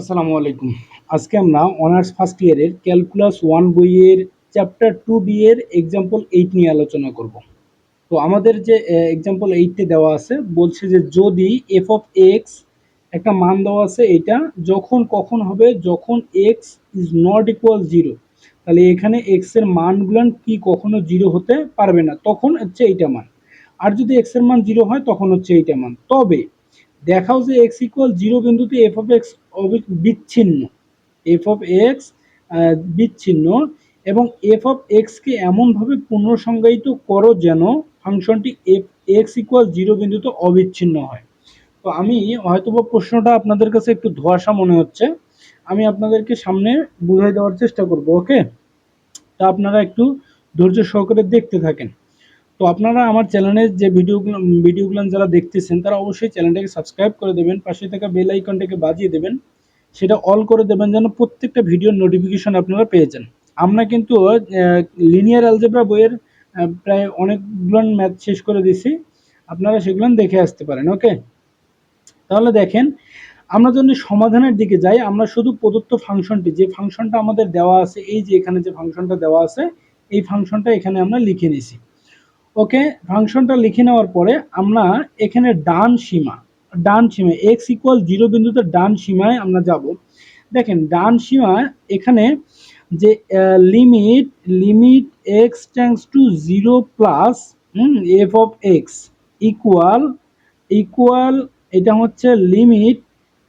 আসসালামু আলাইকুম। আজকে আমরা অনার্স ফার্স্ট ইয়ারের ক্যালকুলাস ওয়ান বইয়ের চ্যাপ্টার টু বি এর এক্সাম্পল এইট নিয়ে আলোচনা করব। তো আমাদের যে এক্সাম্পল এইটে দেওয়া আছে, বলছে যে যদি এফ অফ এক্স একটা মান দেওয়া আছে এটা যখন কখন হবে? যখন x is not equal zero তাহলে এখানে এক্সের মানগুলান কি কখনো জিরো হতে পারবে না? তখন হচ্ছে এইটা মান। আর যদি এক্সের মান জিরো হয়, তখন হচ্ছে এইটা মান। তবে দেখাও যে এক্স ইকুয়াল জিরো বিন্দুতে এফ অফ এক্স বিচ্ছিন্ন এফ অফ এক্স বিচ্ছিন্ন এবং এফ অফ এক্সকে এমনভাবে পুনঃসংজ্ঞায়িত করো যেন ফাংশনটি এফ এক্স ইকুয়াল জিরো বিন্দুতে অবিচ্ছিন্ন হয়। তো আমি হয়তোবা প্রশ্নটা আপনাদের কাছে একটু ধোয়াশা মনে হচ্ছে, আমি আপনাদেরকে সামনে বুঝাই দেওয়ার চেষ্টা করব ওকে তা আপনারা একটু ধৈর্য সহকারে দেখতে থাকেন। তো আপনারা আমার চ্যানেলের যে ভিডিওগুলো ভিডিওগুলো যারা দেখতেছেন, তারা অবশ্যই চ্যানেলটাকে সাবস্ক্রাইব করে দেবেন, পাশে থাকা বেল আইকনটাকে বাজিয়ে দেবেন, সেটা অল করে দেবেন যেন প্রত্যেকটা ভিডিওর নোটিফিকেশন আপনারা পেয়ে যান। আমরা কিন্তু লিনিয়ার অ্যালজেব্রা বইয়ের প্রায় অনেকগুলো ম্যাথ শেষ করে দিছি আপনারা সেগুলো দেখে আসতে পারেন ওকে তাহলে দেখেন, আমরা যদি সমাধানের দিকে যাই, আমরা শুধু প্রদত্ত ফাংশনটি, যে ফাংশনটা আমাদের দেওয়া আছে, এই যে এখানে যে ফাংশনটা দেওয়া আছে, এই ফাংশনটা এখানে আমরা লিখে নিছি ওকে, ফাংশনটা লিখে নেওয়ার পরে আমরা এখানে ডান সীমা ডান সীমা এক্স ইকুয়াল জিরো বিন্দুতে ডান সীমায় আমরা যাব। দেখেন, ডান সীমা এখানে যে limit limit x tends to zero plus f of x equal equal এটা হচ্ছে limit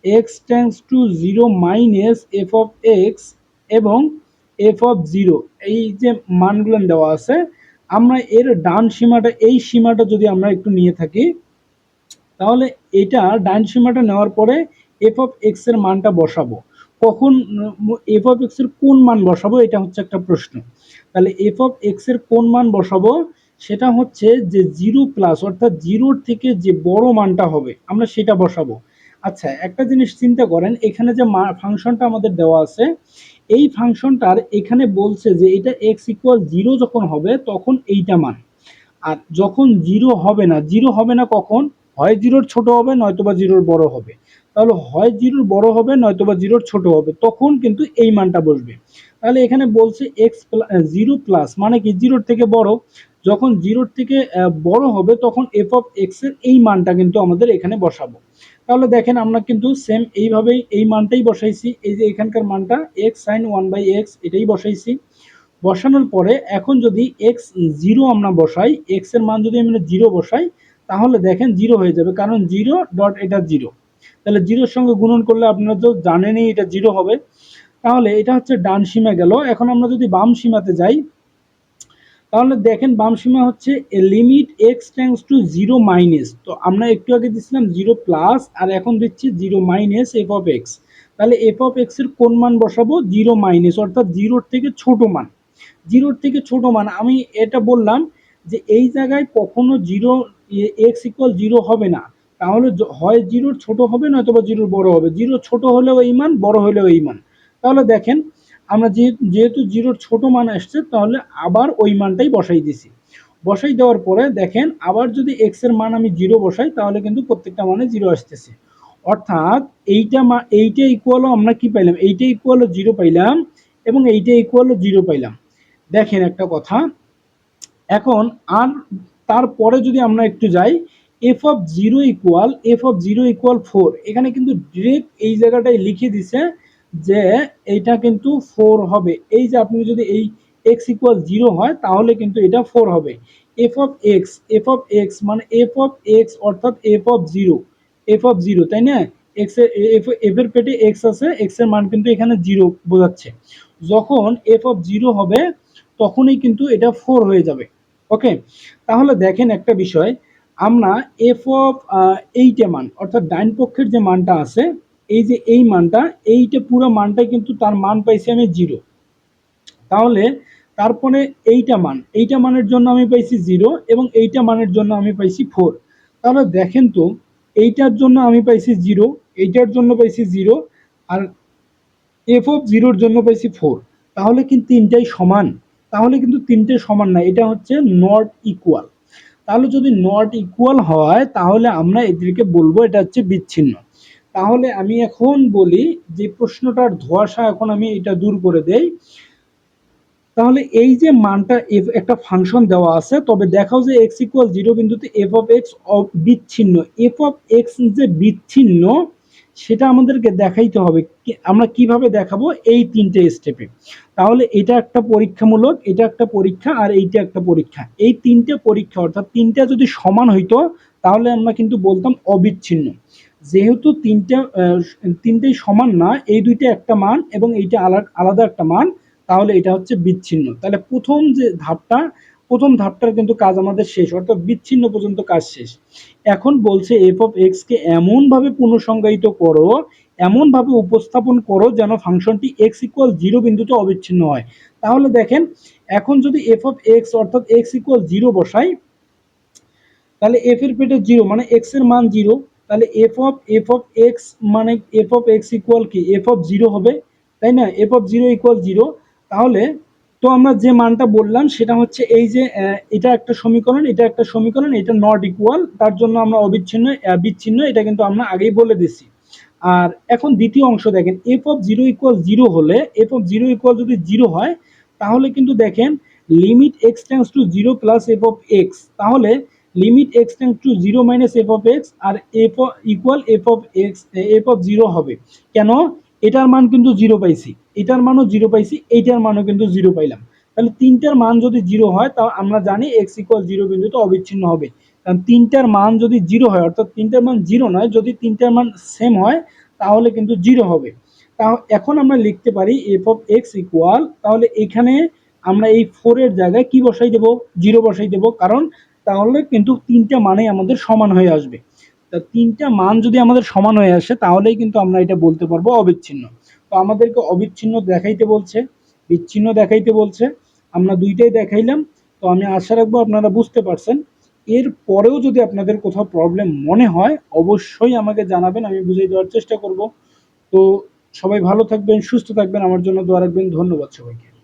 x tends to zero minus f of x এবং এফ অফ জিরো এই যে মানগুলো দেওয়া আছে আমরা এর ডান সীমাটা, এই সীমাটা যদি আমরা একটু নিয়ে থাকি, তাহলে এটা ডান সীমাটা নেওয়ার পরে এফ অফ এক্সের মানটা বসাবো। কখন এফ অফ এক্সের কোন মান বসাবো, এটা হচ্ছে একটা প্রশ্ন। তাহলে এফ অফ এক্সের কোন মান বসাবো, সেটা হচ্ছে যে জিরো প্লাস অর্থাৎ জিরোর থেকে যে বড় মানটা হবে, আমরা সেটা বসাবো। আচ্ছা একটা জিনিস চিন্তা করেন, এখানে যে ফাংশনটা আমাদের দেওয়া আছে এই ফাংশনটার এখানে বলছে যে এটা এক্স ইকুয়াল জিরো যখন হবে, তখন এইটা মান। আর যখন জিরো হবে না জিরো হবে না কখন? হয় জিরোর ছোট হবে, নয়তোবা জিরোর বড় হবে। তাহলে হয় জিরোর বড় হবে, নয়তোবা জিরোর ছোট হবে, তখন কিন্তু এই মানটা বসবে। তাহলে এখানে বলছে এক্স জিরো প্লাস মানে কি? জিরোর থেকে বড়। যখন জিরোর থেকে বড় হবে, তখন এফ অফ এক্সের এই মানটা কিন্তু আমাদের এখানে বসাবো। তাহলে দেখেন আমরা কিন্তু সেম এইভাবেই এই মানটাই বসাইছি। এই যে এখানকার মানটা x sine one by x এটাই বসাইছি। বসানোর পরে এখন যদি এক্স জিরো আমরা বসাই এক্সের মান যদি আমরা জিরো বসাই, তাহলে দেখেন জিরো হয়ে যাবে। কারণ জিরো ডট এটা জিরো তাহলে জিরোর সঙ্গে গুণন করলে আপনারা তো জানেনই এটা জিরো হবে। তাহলে এটা হচ্ছে ডান সীমা গেল। এখন আমরা যদি বাম সীমাতে যাই তাহলে দেখেন বাম সীমা হচ্ছে limit x tends to zero minus. তো আমরা একটু আগে দিচ্ছিলাম জিরো প্লাস, আর এখন দিচ্ছি zero minus f of x তাহলে এফ অফ এক্সের কোন মান বসাবো? জিরো মাইনাস, অর্থাৎ জিরোর থেকে ছোট মান। জিরোর থেকে ছোট মান, আমি এটা বললাম যে এই জায়গায় কখনো জিরো এক্স ইকুয়াল জিরো হবে না। তাহলে হয় জিরোর ছোট হবে নয়তো বা জিরোর বড় হবে। জিরো ছোট হলেও এই মান, বড় হলেও এই মান। তাহলে দেখেন আমরা যেহেতু জিরোর ছোট মান আসছে, তাহলে আবার ওই মানটাই বসাই দিছি। বসাই দেওয়ার পরে দেখেন, আবার যদি এক্সের মান আমি জিরো বসাই, তাহলে কিন্তু প্রত্যেকটা মানে জিরো আসতেছে। অর্থাৎ এইটা মা, এইটা ইকুয়ালও আমরা কি পাইলাম? এইটা ইকুয়ালও জিরো পাইলাম এবং এইটা ইকুয়ালও জিরো পাইলাম। দেখেন একটা কথা, এখন আর তারপরে যদি আমরা একটু যাই f of zero equal f of zero equal four এখানে কিন্তু ডিরেক্ট এই জায়গাটায় লিখে দিছে যে এইটা কিন্তু ফোর হবে। এই যে আপনি যদি এই এক্স ইকুয়াল জিরো হয়, তাহলে কিন্তু এটা ফোর হবে। F of x f of x মানে এফ অফ এক্স অর্থাৎ f of zero f of zero তাই না? এক্স এফ এফের পেটে এক্স আছে এক্সের মান কিন্তু এখানে জিরো বোঝাচ্ছে। যখন এফ অফ জিরো হবে, তখনই কিন্তু এটা ফোর হয়ে যাবে। ওকে তাহলে দেখেন একটা বিষয়, আমরা এফ অফ এইটে মান, অর্থাৎ ডাইন পক্ষের যে মানটা আছে এই যে এই মানটা, এইটা পুরো মানটা কিন্তু তার মান পাইছি আমি জিরো তাহলে তারপরে এইটা মান, এইটা মানের জন্য আমি পাইছি জিরো এবং এইটা মানের জন্য আমি পাইছি ফোর তাহলে দেখেন তো, এইটার জন্য আমি পাইছি জিরো এইটার জন্য পাইছি জিরো আর এফ অফ জিরোর জন্য পাইছি ফোর তাহলে কিন্তু তিনটাই সমান। তাহলে কিন্তু তিনটে সমান না, এটা হচ্ছে নট ইকুয়াল তাহলে যদি নট ইকুয়াল হয়, তাহলে আমরা এদেরকে বলব এটা হচ্ছে বিচ্ছিন্ন। তাহলে আমি এখন বলি যে প্রশ্নটার ধোঁয়াশা এখন আমি এটা দূর করে দেই। তাহলে এই যে মানটা এফ, একটা ফাংশন দেওয়া আছে, তবে দেখাও যে এক্স ইকুয়াল জিরো বিন্দুতে এফ অফ এক্স বিচ্ছিন্ন। এফ অফ এক্স যে বিচ্ছিন্ন, সেটা আমাদেরকে দেখাইতে হবে আমরা কীভাবে দেখাবো এই তিনটে স্টেপে তাহলে এটা একটা পরীক্ষামূলক, এটা একটা পরীক্ষা, আর এইটা একটা পরীক্ষা। এই তিনটে পরীক্ষা, অর্থাৎ তিনটা যদি সমান হইতো, তাহলে আমরা কিন্তু বলতাম অবিচ্ছিন্ন। যেহেতু তিনটা তিনটেই সমান না, এই দুইটা একটা মান এবং এইটা আলা- আলাদা একটা মান, তাহলে এটা হচ্ছে বিচ্ছিন্ন। তাহলে প্রথম যে ধাপটা, প্রথম ধাপটার কিন্তু কাজ আমাদের শেষ, অর্থাৎ বিচ্ছিন্ন পর্যন্ত কাজ শেষ। এখন বলছে এফ অফ এক্স কে এমন ভাবে পুনঃসংজ্ঞায়িত করো এমন ভাবে উপস্থাপন করো যেন ফাংশনটি এক্স ইকুয়াল জিরো বিন্দুতে অবিচ্ছিন্ন হয়। তাহলে দেখেন, এখন যদি এফ অফ এক্স অর্থাৎ এক্স ইকুয়াল জিরো বসাই, তাহলে এফ এর পেটে জিরো মানে এক্সের মান জিরো তাহলে f of f of x মানে এফ অফ এক্স ইকুয়াল কি? এফ অফ জিরো হবে, তাই না? F of zero equal zero তাহলে তো আমরা যে মানটা বললাম, সেটা হচ্ছে এই যে এটা একটা সমীকরণ, এটা একটা সমীকরণ, এটা নট ইকুয়াল তার জন্য আমরা অবিচ্ছিন্ন বিচ্ছিন্ন এটা কিন্তু আমরা আগেই বলে দিছি আর এখন দ্বিতীয় অংশ দেখেন f of zero equal zero হলে এফ অফ জিরো ইকুয়াল যদি জিরো হয়, তাহলে কিন্তু দেখেন limit x tends to zero plus f of x তাহলে limit x tends to zero minus f of x R f equal f of x f of zero হবে। কেন? এটার মান কিন্তু জিরো পাইছি। এটার মানও জিরো পাইছি, এইটার মানও কিন্তু জিরো পাইলাম। তাহলে তিনটার মান যদি জিরো হয় তা আমরা জানি এক্স ইকুয়াল জিরো বিন্দুতে অবিচ্ছিন্ন হবে। কারণ তিনটার মান যদি জিরো হয়, অর্থাৎ তিনটার মান জিরো নয়, যদি তিনটার মান সেম হয়, তাহলে কিন্তু জিরো হবে। তা এখন আমরা লিখতে পারি এফ অফ এক্স ইকুয়াল তাহলে এখানে আমরা এই ফোরের জায়গায় কি বসাই দেব? জিরো বসাই দেব। কারণ তাহলে কিন্তু তিনটা মানেই আমাদের সমান হয়ে আসবে। তা তিনটা মান যদি আমাদের সমান হয়ে আসে, তাহলেই কিন্তু আমরা এটা বলতে পারব অবিচ্ছিন্ন। তো আমাদেরকে অবিচ্ছিন্ন দেখাইতে বলছে, বিচ্ছিন্ন দেখাইতে বলছে। আমরা দুইটাই দেখাইলাম। তো আমি আশা রাখব আপনারা বুঝতে পারছেন। এর পরেও যদি আপনাদের কোথাও প্রবলেম মনে হয়, অবশ্যই আমাকে জানাবেন, আমি বুঝিয়ে দেওয়ার চেষ্টা করব। তো সবাই ভালো থাকবেন, সুস্থ থাকবেন, আমার জন্য দোয়া রাখবেন। ধন্যবাদ সবাইকে।